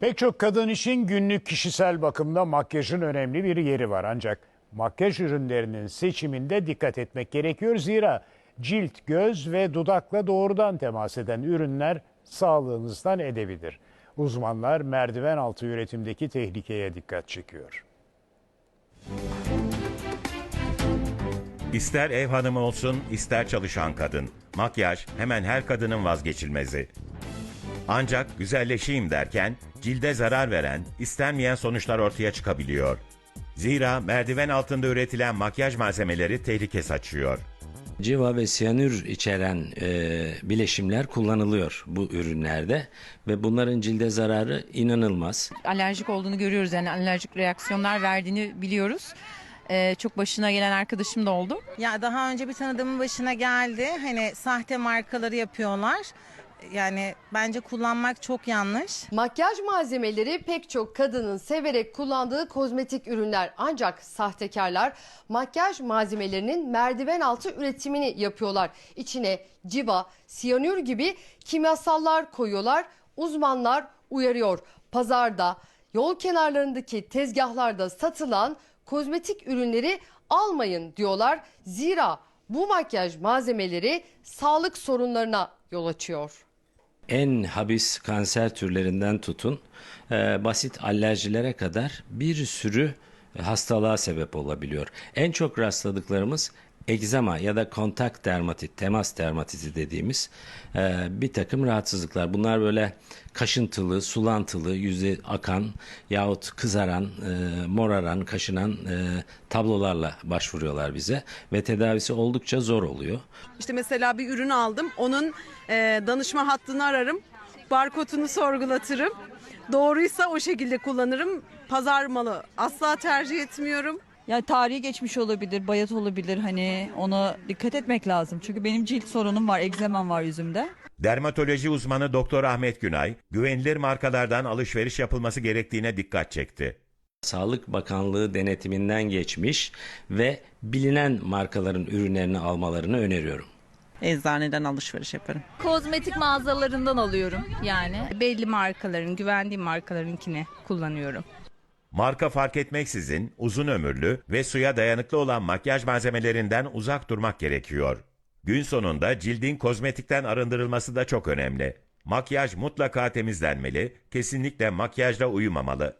Pek çok kadın için günlük kişisel bakımda makyajın önemli bir yeri var. Ancak makyaj ürünlerinin seçiminde dikkat etmek gerekiyor. Zira cilt, göz ve dudakla doğrudan temas eden ürünler sağlığınızdan edebilir. Uzmanlar merdiven altı üretimdeki tehlikeye dikkat çekiyor. İster ev hanımı olsun, ister çalışan kadın. Makyaj hemen her kadının vazgeçilmezi. Ancak güzelleşeyim derken cilde zarar veren, istenmeyen sonuçlar ortaya çıkabiliyor. Zira merdiven altında üretilen makyaj malzemeleri tehlike saçıyor. Civa ve siyanür içeren e, bileşimler kullanılıyor bu ürünlerde ve bunların cilde zararı inanılmaz. alerjik olduğunu görüyoruz yani alerjik reaksiyonlar verdiğini biliyoruz. Ee, çok başına gelen arkadaşım da oldu. Ya daha önce bir tanıdığımın başına geldi. Hani sahte markaları yapıyorlar. Yani bence kullanmak çok yanlış. Makyaj malzemeleri pek çok kadının severek kullandığı kozmetik ürünler ancak sahtekarlar makyaj malzemelerinin merdiven altı üretimini yapıyorlar. İçine civa, siyanür gibi kimyasallar koyuyorlar. Uzmanlar uyarıyor. Pazarda, yol kenarlarındaki tezgahlarda satılan kozmetik ürünleri almayın diyorlar. Zira bu makyaj malzemeleri sağlık sorunlarına yol açıyor. En habis kanser türlerinden tutun e, basit alerjilere kadar bir sürü hastalığa sebep olabiliyor. En çok rastladıklarımız egzama ya da kontak dermatit, temas dermatiti dediğimiz e, bir takım rahatsızlıklar. Bunlar böyle kaşıntılı, sulantılı, yüzü akan yahut kızaran, e, moraran, kaşınan e, tablolarla başvuruyorlar bize ve tedavisi oldukça zor oluyor. İşte mesela bir ürün aldım. Onun e, danışma hattını ararım. Barkodunu sorgulatırım. Doğruysa o şekilde kullanırım. Pazar malı asla tercih etmiyorum. Yani tarihi geçmiş olabilir, bayat olabilir hani ona dikkat etmek lazım. Çünkü benim cilt sorunum var, egzemam var yüzümde. Dermatoloji uzmanı Doktor Ahmet Günay, güvenilir markalardan alışveriş yapılması gerektiğine dikkat çekti. Sağlık Bakanlığı denetiminden geçmiş ve bilinen markaların ürünlerini almalarını öneriyorum. Eczaneden alışveriş yaparım. Kozmetik mağazalarından alıyorum yani. Belli markaların, güvendiğim markalarınkini kullanıyorum. Marka fark etmeksizin uzun ömürlü ve suya dayanıklı olan makyaj malzemelerinden uzak durmak gerekiyor. Gün sonunda cildin kozmetikten arındırılması da çok önemli. Makyaj mutlaka temizlenmeli, kesinlikle makyajla uyumamalı.